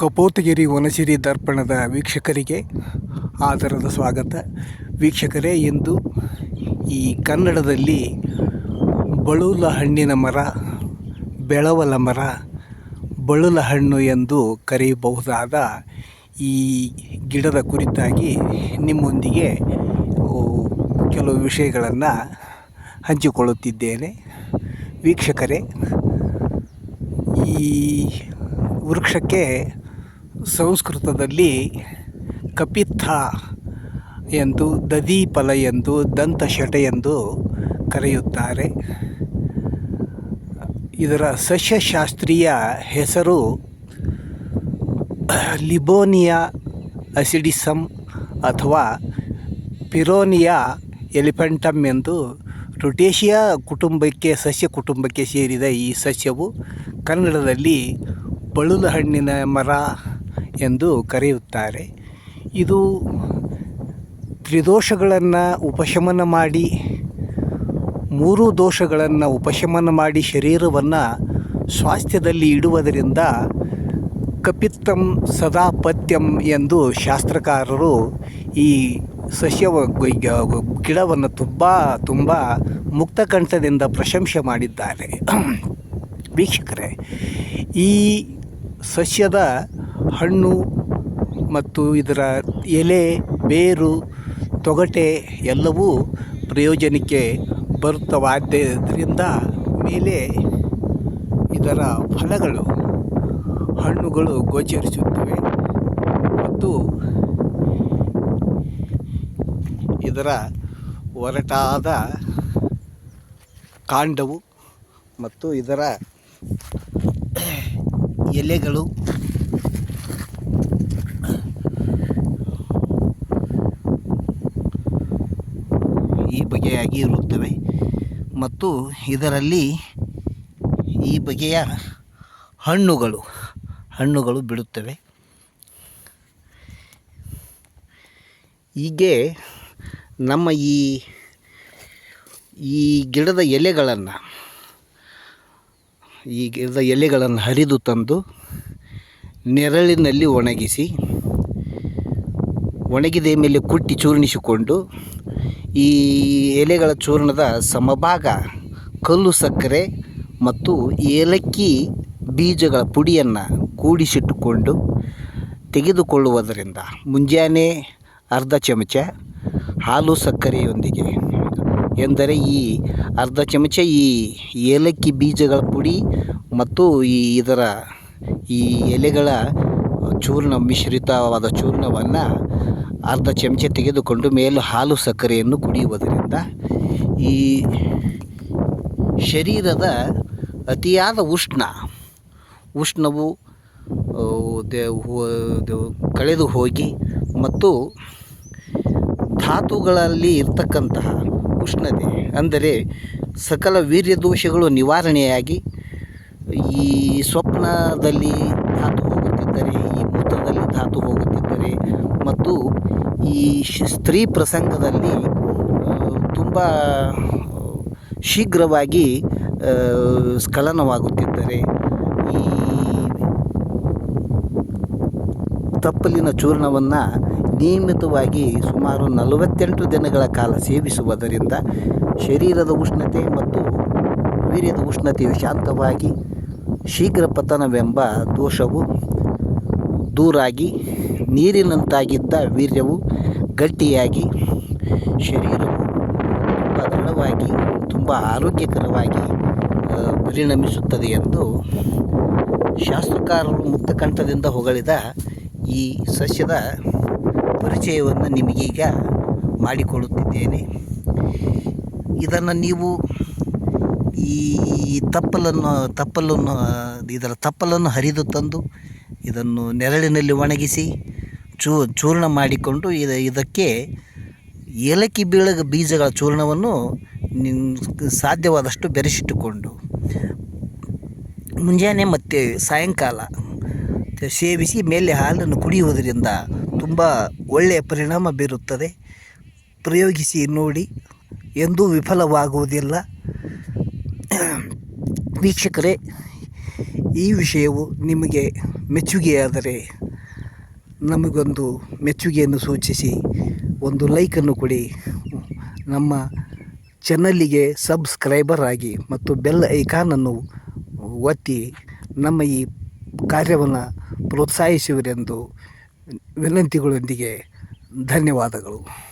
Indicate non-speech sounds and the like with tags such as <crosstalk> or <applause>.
ಕಪೋತಗಿರಿ ವನಸಿರಿ ದರ್ಪಣದ ವೀಕ್ಷಕರಿಗೆ ಆದರದ ಸ್ವಾಗತ. ವೀಕ್ಷಕರೇ, ಇಂದು ಈ ಕನ್ನಡದಲ್ಲಿ ಬಳುಲ ಹಣ್ಣಿನ ಮರ, ಬೆಳವಲ ಮರ ಬಳುಲ ಹಣ್ಣು ಎಂದು ಕರೆಯಬಹುದಾದ ಈ ಗಿಡದ ಕುರಿತಾಗಿ ನಿಮ್ಮೊಂದಿಗೆ ಕೆಲವು ವಿಷಯಗಳನ್ನು ಹಂಚಿಕೊಳ್ಳುತ್ತಿದ್ದೇನೆ. ವೀಕ್ಷಕರೇ, ಈ ವೃಕ್ಷಕ್ಕೆ ಸಂಸ್ಕೃತದಲ್ಲಿ ಕಪಿತ್ಥ ಎಂದು ದದೀಫಲ ಎಂದು ದಂತಶಟ ಎಂದು ಕರೆಯುತ್ತಾರೆ. ಇದರ ಸಸ್ಯಶಾಸ್ತ್ರೀಯ ಹೆಸರು ಲಿಬೋನಿಯಾ ಅಸಿಡಿಸಮ್ ಅಥವಾ ಪಿರೋನಿಯಾ ಎಲಿಫೆಂಟಮ್ ಎಂದು ರುಟೇಷಿಯಾ ಕುಟುಂಬಕ್ಕೆ, ಸಸ್ಯ ಕುಟುಂಬಕ್ಕೆ ಸೇರಿದ ಈ ಸಸ್ಯವು ಕನ್ನಡದಲ್ಲಿ ಬಳುಲ ಹಣ್ಣಿನ ಮರ ಎಂದು ಕರೆಯುತ್ತಾರೆ. ಇದು ತ್ರಿದೋಷಗಳನ್ನು ಉಪಶಮನ ಮಾಡಿ, ಮೂರು ದೋಷಗಳನ್ನು ಉಪಶಮನ ಮಾಡಿ ಶರೀರವನ್ನು ಸ್ವಾಸ್ಥ್ಯದಲ್ಲಿ ಇಡುವುದರಿಂದ ಕಪಿತ್ತಂ ಸದಾ ಪಥ್ಯಂ ಎಂದು ಶಾಸ್ತ್ರಕಾರರು ಈ ಸಸ್ಯವ ಗಿಡವನ್ನು ತುಂಬ ತುಂಬ ಮುಕ್ತಕಂಠದಿಂದ ಪ್ರಶಂಸೆ ಮಾಡಿದ್ದಾರೆ. <clears throat> ವೀಕ್ಷಕರೇ, ಈ ಸಸ್ಯದ ಹಣ್ಣು ಮತ್ತು ಇದರ ಎಲೆ, ಬೇರು, ತೊಗಟೆ ಎಲ್ಲವೂ ಪ್ರಯೋಜನಕ್ಕೆ ಬರುತ್ತವಾದ್ದರಿಂದ ಮೇಲೆ ಇದರ ಫಲಗಳು ಹಣ್ಣುಗಳು ಗೋಚರಿಸುತ್ತವೆ ಮತ್ತು ಇದರ ಒರಟಾದ ಕಾಂಡವು ಮತ್ತು ಇದರ ಎಲೆಗಳು ಈ ಬಗೆಯಾಗಿ ಇರುತ್ತವೆ ಮತ್ತು ಇದರಲ್ಲಿ ಈ ಬಗೆಯ ಹಣ್ಣುಗಳು ಹಣ್ಣುಗಳು ಬಿಡುತ್ತವೆ. ಹೀಗೆ ನಮ್ಮ ಈ ಈ ಗಿಡದ ಎಲೆಗಳನ್ನು, ಈ ಗಿಡದ ಎಲೆಗಳನ್ನು ಹರಿದು ತಂದು ನೆರಳಿನಲ್ಲಿ ಒಣಗಿಸಿ, ಒಣಗಿದ ಮೇಲೆ ಕುಟ್ಟಿ ಚೂರ್ಣಿಸಿಕೊಂಡು ಈ ಎಲೆಗಳ ಚೂರ್ಣದ ಸಮಭಾಗ ಕಲ್ಲು ಸಕ್ಕರೆ ಮತ್ತು ಏಲಕ್ಕಿ ಬೀಜಗಳ ಪುಡಿಯನ್ನು ಕೂಡಿಸಿಟ್ಟುಕೊಂಡು ತೆಗೆದುಕೊಳ್ಳುವುದರಿಂದ ಮುಂಜಾನೆ ಅರ್ಧ ಚಮಚ ಹಾಲು ಸಕ್ಕರೆಯೊಂದಿಗೆ ಎಂದರೆ ಈ ಅರ್ಧ ಚಮಚ ಈ ಏಲಕ್ಕಿ ಬೀಜಗಳ ಪುಡಿ ಮತ್ತು ಈ ಇದರ ಈ ಎಲೆಗಳ ಚೂರ್ಣ ಮಿಶ್ರಿತವಾದ ಚೂರ್ಣವನ್ನು ಅರ್ಧ ಚಮಚ ತೆಗೆದುಕೊಂಡು ಮೇಲೂ ಹಾಲು ಸಕ್ಕರೆಯನ್ನು ಕುಡಿಯುವುದರಿಂದ ಈ ಶರೀರದ ಅತಿಯಾದ ಉಷ್ಣ, ಉಷ್ಣವು ಕಳೆದು ಹೋಗಿ ಮತ್ತು ಧಾತುಗಳಲ್ಲಿ ಇರ್ತಕ್ಕಂತಹ ಉಷ್ಣತೆ, ಅಂದರೆ ಸಕಲ ವೀರ್ಯ ದೋಷಗಳು ನಿವಾರಣೆಯಾಗಿ ಈ ಸ್ವಪ್ನದಲ್ಲಿ ಧಾತು ಹೋಗುತ್ತಿದ್ದರೆ, ಈ ಮೂತ್ರದಲ್ಲಿ ಧಾತು ಹೋಗುತ್ತಿದ್ದರೆ ಮತ್ತು ಈ ಸ್ತ್ರೀ ಪ್ರಸಂಗದಲ್ಲಿ ತುಂಬ ಶೀಘ್ರವಾಗಿ ಸ್ಖಲನವಾಗುತ್ತಿದ್ದರೆ, ಈ ತಪ್ಪಲಿನ ಚೂರ್ಣವನ್ನು ನಿಯಮಿತವಾಗಿ ಸುಮಾರು ನಲವತ್ತೆಂಟು ದಿನಗಳ ಕಾಲ ಸೇವಿಸುವುದರಿಂದ ಶರೀರದ ಉಷ್ಣತೆ ಮತ್ತು ವೀರ್ಯದ ಉಷ್ಣತೆಯು ಶಾಂತವಾಗಿ ಶೀಘ್ರ ಪತನವೆಂಬ ದೋಷವು ದೂರಾಗಿ ನೀರಿನಂತಾಗಿದ್ದ ವೀರ್ಯವು ಗಟ್ಟಿಯಾಗಿ ಶರೀರವು ತುಂಬ ದೃಢವಾಗಿ, ತುಂಬ ಆರೋಗ್ಯಕರವಾಗಿ ಪರಿಣಮಿಸುತ್ತದೆ ಎಂದು ಶಾಸ್ತ್ರಕಾರರು ಮುಕ್ತಕಂಠದಿಂದ ಹೊಗಳಿದ ಈ ಸಸ್ಯದ ಪರಿಚಯವನ್ನು ನಿಮಗೀಗ ಮಾಡಿಕೊಡುತ್ತಿದ್ದೇನೆ. ಇದನ್ನು ನೀವು ಈ ತಪ್ಪಲನ್ನು ತಪ್ಪಲನ್ನು, ಇದರ ತಪ್ಪಲನ್ನು ಹರಿದು ತಂದು ಇದನ್ನು ನೆರಳಿನಲ್ಲಿ ಒಣಗಿಸಿ ಚೂ ಚೂರ್ಣ ಮಾಡಿಕೊಂಡು ಇದ ಇದಕ್ಕೆ ಏಲಕ್ಕಿ ಬೀಳಗ ಬೀಜಗಳ ಚೂರ್ಣವನ್ನು ಸಾಧ್ಯವಾದಷ್ಟು ಬೆರೆಸಿಟ್ಟುಕೊಂಡು ಮುಂಜಾನೆ ಮತ್ತು ಸಾಯಂಕಾಲ ಸೇವಿಸಿ ಮೇಲೆ ಹಾಲನ್ನು ಕುಡಿಯುವುದರಿಂದ ತುಂಬ ಒಳ್ಳೆಯ ಪರಿಣಾಮ ಬೀರುತ್ತದೆ. ಪ್ರಯೋಗಿಸಿ ನೋಡಿ, ಎಂದೂ ವಿಫಲವಾಗುವುದಿಲ್ಲ. <clears throat> ವೀಕ್ಷಕರೇ, ಈ ವಿಷಯವು ನಿಮಗೆ ಮೆಚ್ಚುಗೆಯಾದರೆ ನಮಗೊಂದು ಮೆಚ್ಚುಗೆಯನ್ನು ಸೂಚಿಸಿ ಒಂದು ಲೈಕನ್ನು ಕೊಡಿ. ನಮ್ಮ ಚಾನಲ್ಲಿಗೆ ಸಬ್ಸ್ಕ್ರೈಬರ್ ಆಗಿ ಮತ್ತು ಬೆಲ್ ಐಕಾನನ್ನು ಒತ್ತಿ ನಮ್ಮ ಈ ಕಾರ್ಯವನ್ನು ಪ್ರೋತ್ಸಾಹಿಸುವರೆಂದು ವಿನಂತಿಗಳೊಂದಿಗೆ ಧನ್ಯವಾದಗಳು.